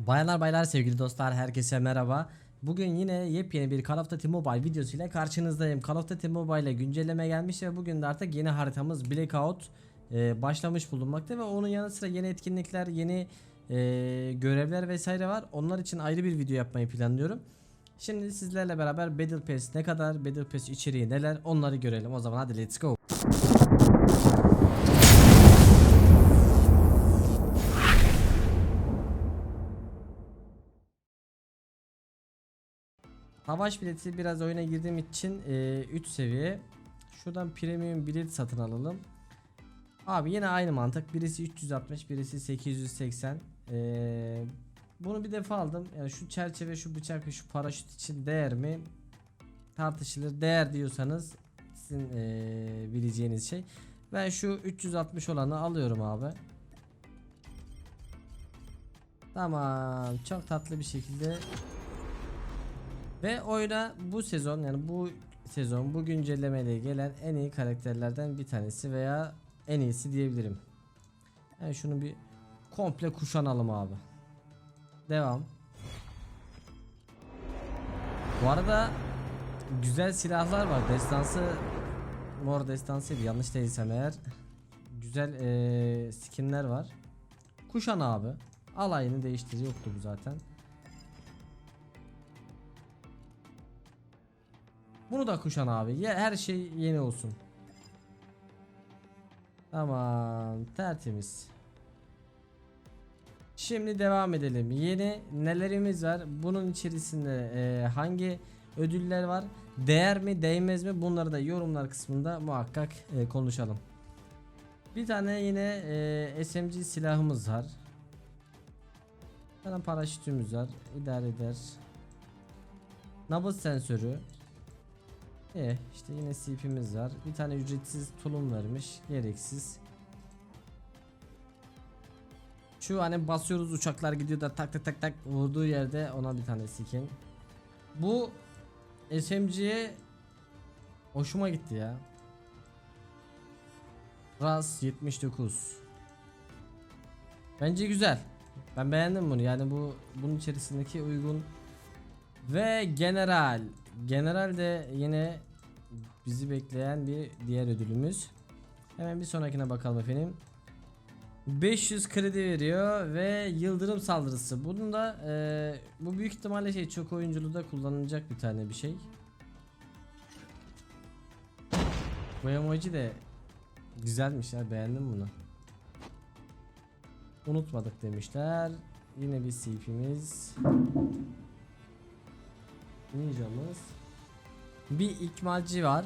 Bayanlar baylar sevgili dostlar herkese merhaba. Bugün yine yepyeni bir Call of Duty Mobile videosu ile karşınızdayım. Call of Duty Mobile güncelleme gelmiş ve bugün de artık yeni haritamız Blackout e, başlamış bulunmakta ve onun yanı sıra yeni etkinlikler, yeni e, görevler vesaire var. Onlar için ayrı bir video yapmayı planlıyorum. Şimdi sizlerle beraber Battle Pass ne kadar, Battle Pass içeriği neler onları görelim. O zaman hadi let's go. Savaş bileti biraz oyuna girdiğim için 3 seviye. Şuradan premium bilet satın alalım. Abi yine aynı mantık. Birisi 360, birisi 880. Ee, bunu bir defa aldım. Yani şu çerçeve, şu bıçak ve şu paraşüt için değer mi? Tartışılır. Değer diyorsanız sizin ee, bileceğiniz şey. Ben şu 360 olanı alıyorum abi. Tamam. Çok tatlı bir şekilde ve oyuna bu sezon yani bu sezon bu güncellemeyle gelen en iyi karakterlerden bir tanesi veya en iyisi diyebilirim. Yani şunu bir komple kuşanalım abi. Devam. Bu arada güzel silahlar var. Destansı mor destansıydı yanlış değilsem eğer. Güzel eee, skinler var. Kuşan abi. Alayını değiştir yoktu bu zaten. Bunu da kuşan abi. Ya her şey yeni olsun. Tamam, tertemiz. Şimdi devam edelim. Yeni nelerimiz var? Bunun içerisinde e, hangi ödüller var? Değer mi, değmez mi? Bunları da yorumlar kısmında muhakkak e, konuşalım. Bir tane yine e, SMG silahımız var. Bir tane paraşütümüz var. İdare eder. Nabız sensörü. E işte yine CP'miz var. Bir tane ücretsiz tulum vermiş. Gereksiz. Şu hani basıyoruz uçaklar gidiyor da tak tak tak tak vurduğu yerde ona bir tane skin. Bu SMG'ye hoşuma gitti ya. RAS 79. Bence güzel. Ben beğendim bunu. Yani bu bunun içerisindeki uygun ve general. General de yine bizi bekleyen bir diğer ödülümüz. Hemen bir sonrakine bakalım efendim. 500 kredi veriyor ve yıldırım saldırısı. Bunun da e, bu büyük ihtimalle şey çok oyunculuğda kullanılacak bir tane bir şey. Bu emoji de güzelmiş ya beğendim bunu. Unutmadık demişler. Yine bir CP'miz. Ninja'mız. Bir ikmalci var.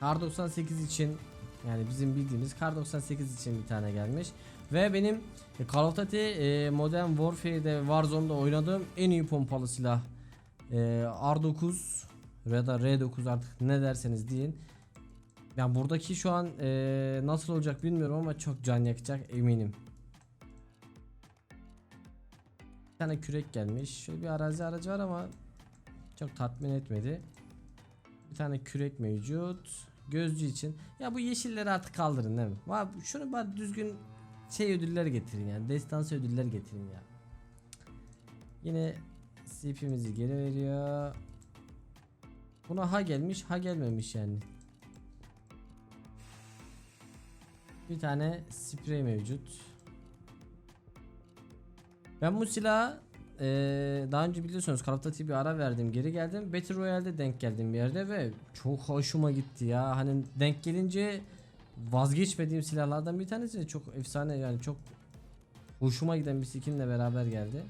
Kar 98 için yani bizim bildiğimiz Kar 98 için bir tane gelmiş. Ve benim e, Call of Duty e, Modern Warfare'de Warzone'da oynadığım en iyi pompalı silah. E, R9 ya da R9 artık ne derseniz deyin. Yani buradaki şu an e, nasıl olacak bilmiyorum ama çok can yakacak eminim. Bir tane kürek gelmiş. Şöyle bir arazi aracı var ama çok tatmin etmedi. Bir tane kürek mevcut. Gözcü için. Ya bu yeşilleri artık kaldırın değil mi? Va- Şunu bari düzgün şey ödüller getirin yani. Destansı ödüller getirin ya. Yine CP'mizi geri veriyor. Buna ha gelmiş ha gelmemiş yani. Bir tane sprey mevcut. Ben bu silahı eee, daha önce biliyorsunuz Call of ara verdim geri geldim Battle Royale'de denk geldim bir yerde ve çok hoşuma gitti ya hani denk gelince vazgeçmediğim silahlardan bir tanesi çok efsane yani çok hoşuma giden bir skinle beraber geldi.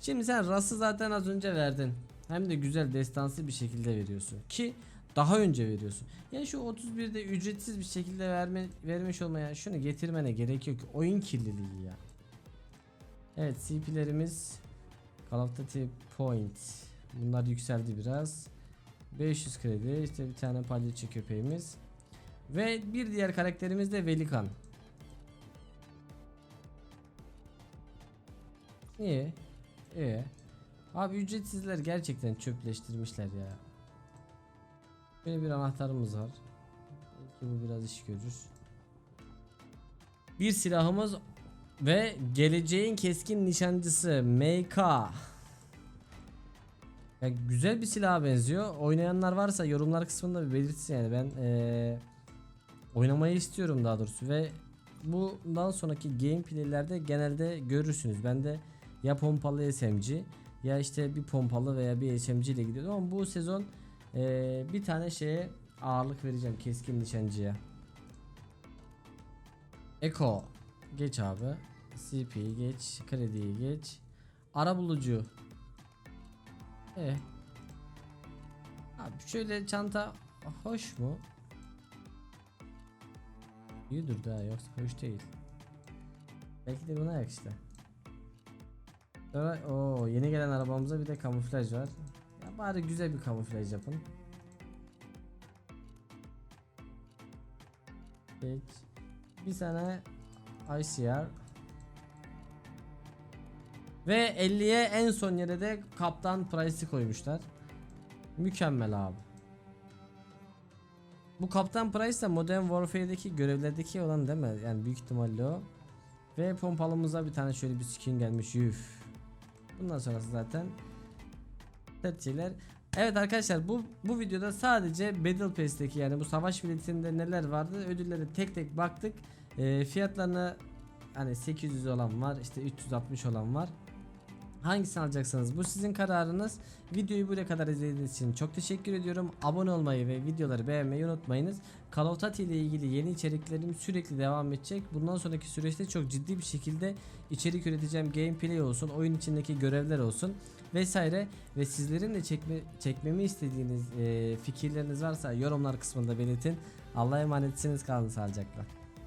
Şimdi sen Ras'ı zaten az önce verdin hem de güzel destansı bir şekilde veriyorsun ki daha önce veriyorsun. Yani şu 31'de ücretsiz bir şekilde verme, vermiş olmaya şunu getirmene gerek yok. Oyun kirliliği ya. Evet CP'lerimiz Call of Duty Point. Bunlar yükseldi biraz. 500 kredi işte bir tane palyaço köpeğimiz. Ve bir diğer karakterimiz de Velikan. İyi. İyi. Abi ücretsizler gerçekten çöpleştirmişler ya. Böyle bir anahtarımız var. Belki bu biraz iş görür. Bir silahımız Ve geleceğin keskin nişancısı MK. Ya güzel bir silaha benziyor. Oynayanlar varsa yorumlar kısmında bir belirtsin yani ben eee, oynamayı istiyorum daha doğrusu ve bundan sonraki gameplaylerde genelde görürsünüz. Ben de ya pompalı SMG ya işte bir pompalı veya bir SMG ile gidiyordum ama bu sezon eee, bir tane şeye ağırlık vereceğim keskin nişancıya. Eko geç abi. CP'yi geç, krediyi geç. Ara bulucu. E. Abi şöyle çanta hoş mu? İyi durdu ha yoksa hoş değil. Belki de buna yakıştı. Sonra o yeni gelen arabamıza bir de kamuflaj var. Ya bari güzel bir kamuflaj yapın. Geç. Bir tane ICR. Ve 50'ye en son yere de Kaptan Price'i koymuşlar. Mükemmel abi. Bu Kaptan Price de Modern Warfare'deki görevlerdeki olan değil mi? Yani büyük ihtimalle o. Ve pompalımıza bir tane şöyle bir skin gelmiş. Üf. Bundan sonrası zaten setçiler. Evet arkadaşlar bu bu videoda sadece Battle Pass'teki yani bu savaş biletinde neler vardı ödülleri tek tek baktık. Ee, fiyatlarına hani 800 olan var işte 360 olan var. Hangisini alacaksınız? Bu sizin kararınız. Videoyu buraya kadar izlediğiniz için çok teşekkür ediyorum. Abone olmayı ve videoları beğenmeyi unutmayınız. Call of Duty ile ilgili yeni içeriklerim sürekli devam edecek. Bundan sonraki süreçte çok ciddi bir şekilde içerik üreteceğim. Gameplay olsun, oyun içindeki görevler olsun vesaire ve sizlerin de çekme, çekmemi istediğiniz e, fikirleriniz varsa yorumlar kısmında belirtin. Allah'a emanetsiniz kalın sağlıcakla.